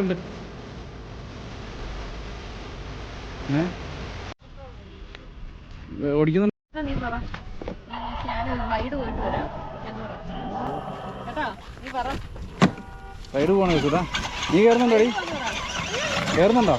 ഉണ്ട് ഏ? ഓടിക്കുന്നുണ്ട്. നീ പറ. ഞാൻ വൈഡ് പോയിട്ട് വരാം എന്ന് പറ. കേട്ടോ? നീ പറ. റൈഡ് പോകണോ സുധാ നീ കയറുന്നുണ്ടോ കയറുന്നുണ്ടോ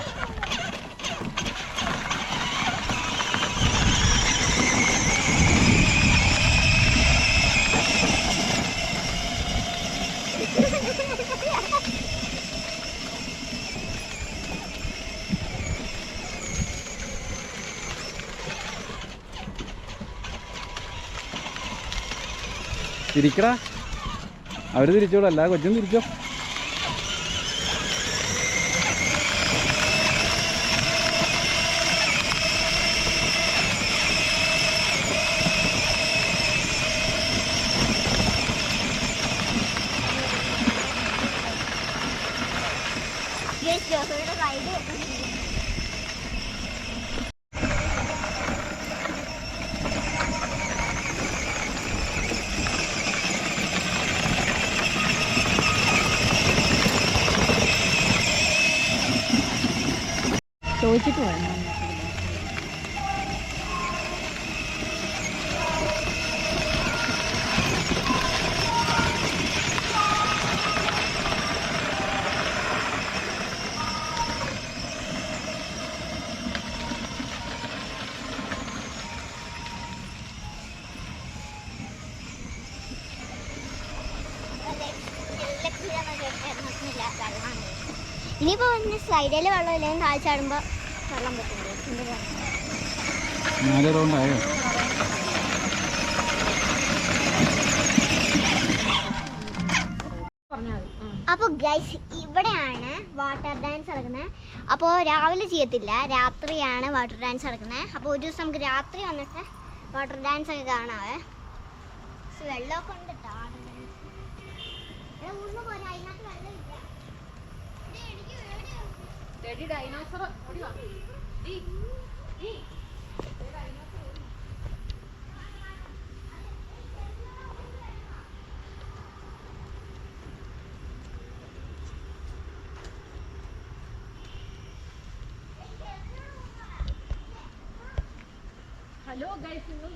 തിരിക്കടാ. അവർ തിരിച്ചോളൂ. അല്ല കൊച്ചും തിരിച്ചോ റൈഡ് ചോദിച്ചിട്ട് വേണം. ഇനിയിപ്പോ സ്ലൈഡിൽ വെള്ളം ഇല്ലെങ്കിൽ കാൽ നാല് റൗണ്ടായോ ആയോ പറഞ്ഞാൽ മതി ഉം. അപ്പൊ ഗൈസ് ഇവിടെയാണ് വാട്ടർ ഡാൻസ് നടക്കുന്നത്. അപ്പോൾ രാവിലെ ചെയ്യത്തില്ല രാത്രിയാണ് വാട്ടർ ഡാൻസ് നടക്കുന്നത്. അപ്പോൾ ഒരു ദിവസം നമുക്ക് രാത്രി വന്നിട്ട് വാട്ടർ ഡാൻസ് ഒക്കെ കാണാവേ. വെള്ളമൊക്കെ ഉണ്ട് കേട്ടോ വാട്ടർ ഡാൻസ് ഉള്ളിൽ പോരെ, അതിനകത്ത് വെള്ളമില്ല. ടെഡി ഡൈനോസർ ഓടി വാ. ഡി, ഡി. ഹലോ ഗൈസ് നിങ്ങൾ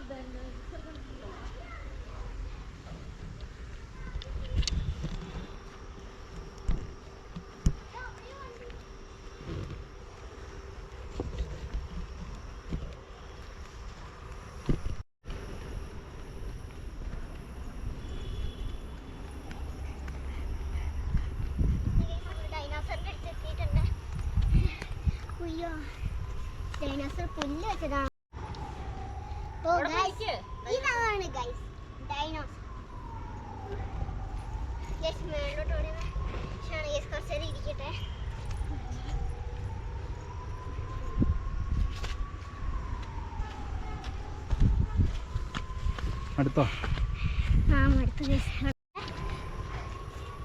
ഡൈനോസർ പുല്ല് വെച്ചതാണ്. ഓ ഗൈസ് നിൽക്ക്. ഇതാണ് ഗൈസ് ഡൈനോസർ യെസ് മേലോട്ട് ഓടി യെസ് കുറച്ച് നേരം ഇരിക്കട്ടെ. അടുത്തോ?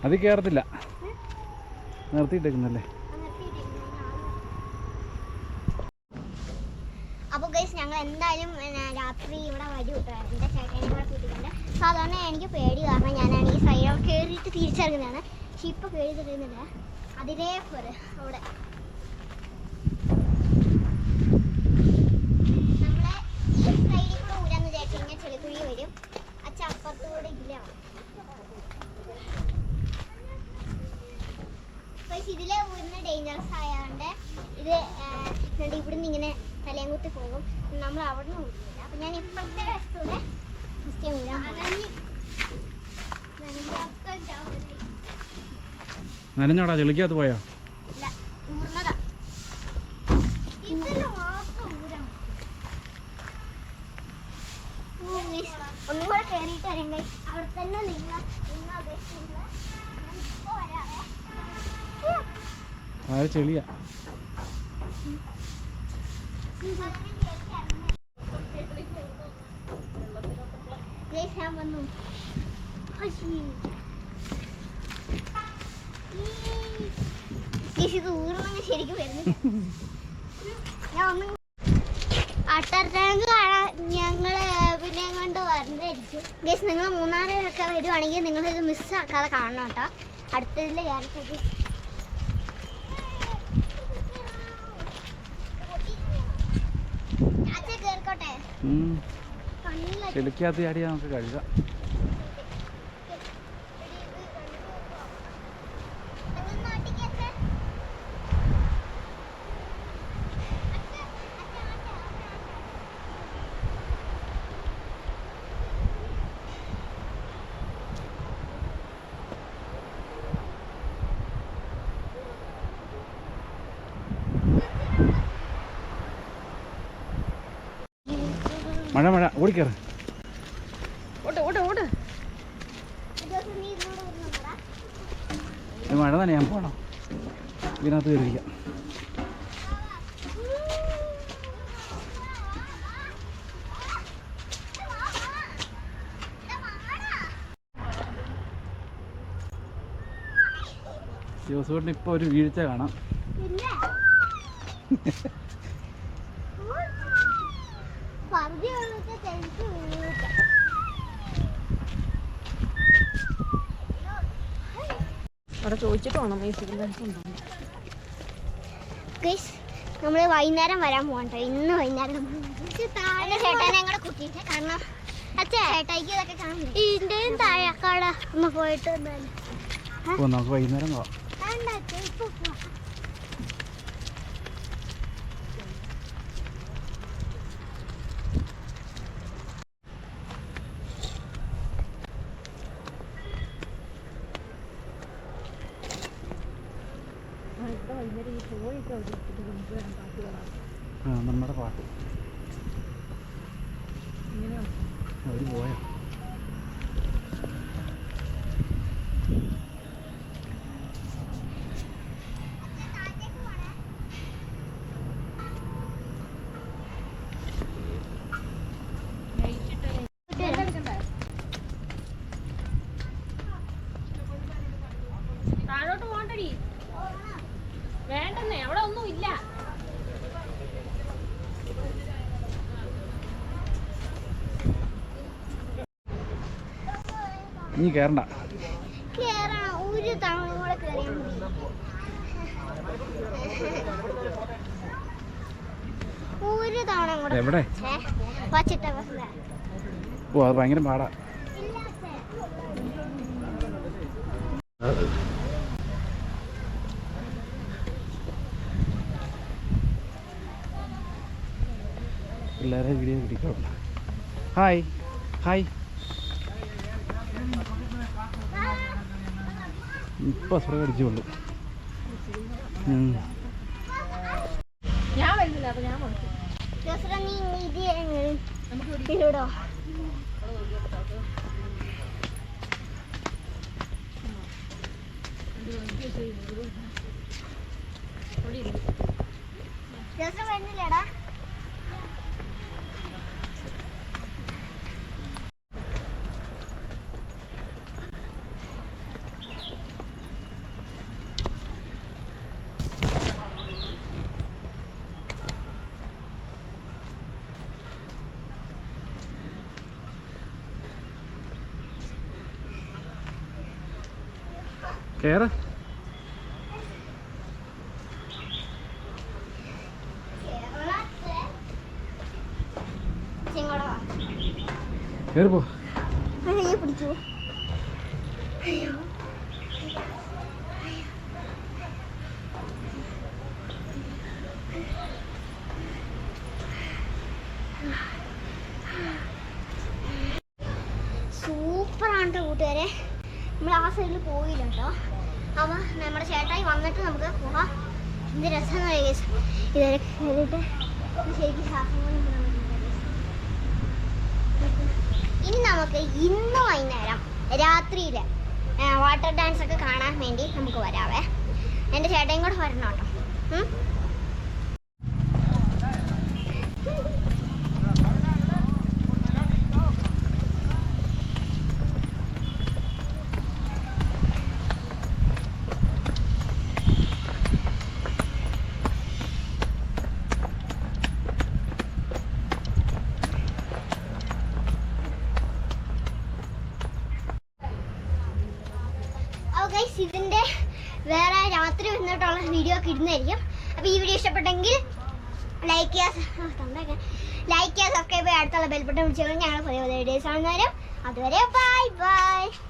അത് കേറത്തില്ല. നിർത്തിയിട്ടേക്കുന്നല്ലേ? അപ്പോൾ ഗൈസ് ഞങ്ങൾ എന്തായാലും രാത്രി ഇവിടെ വരും എന്റെ ചേട്ടനെ കൂടെ കൂട്ടിക്കൊണ്ട് സാധാരണ എനിക്ക് പേടി കാരണം ഞാനാണ് ഞാനാണെങ്കിൽ സൈഡ് കയറിയിട്ട് തിരിച്ചിറങ്ങുന്നതാണ്. പക്ഷെ ഇപ്പോൾ കയറി തരുന്നില്ല അതിലേ പോലെ അവിടെ. നമ്മളെ ഈ സൈഡിൽ കൂടെ ഊരാന്ന് വിചാരിച്ചു കഴിഞ്ഞാൽ ചെളിക്കുഴി വരും. അച്ഛൻ അപ്പുറത്തൂടെ ഇല്ല. പക്ഷെ ഇതിലെ ഊരുന്ന ഡേഞ്ചറസ് ആയതുകൊണ്ട് ഇത് ഇവിടുന്ന് ഇങ്ങനെ കലയങ്കുത്തി പോകും. നമ്മൾ അവിടെ നിന്ന് ഓടിയില്ല അപ്പം ഞാൻ ഇപ്പോഴത്തെ വസ്തുവിനെ നനഞ്ഞാടാ ചെളിക്കകത്ത് പോയാ? ഒന്നും കൂടെ കയറിയിട്ട് അവിടെ തന്നെ നിങ്ങൾ നിങ്ങൾ ചെളിയാ. ശരിക്കും വരുന്നില്ല ഞാൻ ഒന്നും ടാങ്ക് കാണാൻ ഞങ്ങൾ പിന്നെ കൊണ്ട് വരണ്ടായിരിക്കും ഗേസ് നിങ്ങൾ മൂന്നാറിലൊക്കെ വരുവാണെങ്കിൽ നിങ്ങളിത് മിസ്സാക്കാതെ കാണണം കേട്ടോ. അടുത്തതിൽ ഞാനൊക്കെ ചെളിക്കകത്ത് ചാടിയാൽ നമുക്ക് കഴുകാം. മഴ മഴ. ഓടിക്കറ ഓട് ഓട് ഓട്. ഈ മഴ തന്നെ ഞാൻ പോകണം ഇതിനകത്ത് കയറിയിരിക്കാം. ജോസൂട്ടിന് ഇപ്പോൾ ഒരു വീഴ്ച കാണാം. അവിടെ ചോദിച്ചിട്ട് വേണം ഈ സിവിൽ ലൈൻസ് ഉണ്ടോ? ഗൈസ് നമ്മൾ വൈകുന്നേരം വരാൻ പോകണ്ട ഇന്ന് വൈകുന്നേരം താഴെ ചേട്ടനെ കാരണം അച്ഛാ ചേട്ടായിക്ക് ഇതൊക്കെ കാണാൻ ഇതിന്റെയും താഴെക്കാട് ഒന്ന് പോയിട്ട് നമുക്ക് വൈകുന്നേരം പോവാം വേണ്ട അച്ഛാ, ഇപ്പൊ പോവാം. വൈകുന്നേരം ഈ പോയൊക്കെ അവിടെ ഇട്ടിട്ട് നമുക്ക് വരാൻ പാട്ട് പാടാം ആ നമ്മുടെ പാട്ട്. അവർ പോയോ താഴോട്ട് പോകണ്ടടി വേണ്ടെന്നേ അവിടെ ഒന്നും ഇല്ല ഇനി കയറണ്ട കേറണം ഒരു തവണ കൂടെ കയറിയാൽ മതി ഒരു തവണ കേറണ്ട എവിടെ? ഓ അത് ഭയങ്കര പാടാ. പിള്ളേരെ വീഡിയോ പിടിക്കാറുണ്ട്. ഹായ് ഹായ് ഇപ്പോൾ സ്പ്രേ അടിച്ചുള്ളൂ. ഞാൻ വരുന്നില്ല അപ്പൊ ഞാൻ ഇത് ഇതിലൂടോ ജോസറ വരുന്നില്ലടാ കയറ് ചെങ്ങോടാ കയറി പോ കയ്യെ പിടിച്ചു സൂപ്പറാണ് കേട്ടോ കൂട്ടുകാരെ. നമ്മൾ ആ സൈഡിൽ പോയില്ല കേട്ടോ അവ നമ്മുടെ ചേട്ടായി വന്നിട്ട് നമുക്ക് പോവാം. എന്ത് രസം ഇതൊക്കെ കയറിയിട്ട് ശരിക്കും ശ്വാസം. ഇനി നമുക്ക് ഇന്ന് വൈകുന്നേരം രാത്രിയിൽ വാട്ടർ ഡാൻസ് ഒക്കെ കാണാൻ വേണ്ടി നമുക്ക് വരാവേ. എന്റെ ചേട്ടയും കൂടെ വരണം കേട്ടോ ഉം? അപ്പോൾ ഗൈസ് ഇതിന്റെ വേറെ രാത്രി വന്നിട്ടുള്ള വീഡിയോ ഒക്കെ ഇടുന്നതായിരിക്കും. അപ്പോൾ ഈ വീഡിയോ ഇഷ്ടപ്പെട്ടെങ്കിൽ ലൈക്ക് ചെയ്യുക ലൈക്ക് ചെയ്യുക സബ്സ്ക്രൈബ് ചെയ്യുക അടുത്തുള്ള ബെൽബട്ടൺ വിളിച്ചു ഞങ്ങൾ പുതിയ പുതിയ വീഡിയോസ് കാണുന്നവരും. അതുവരെ ബൈ ബൈ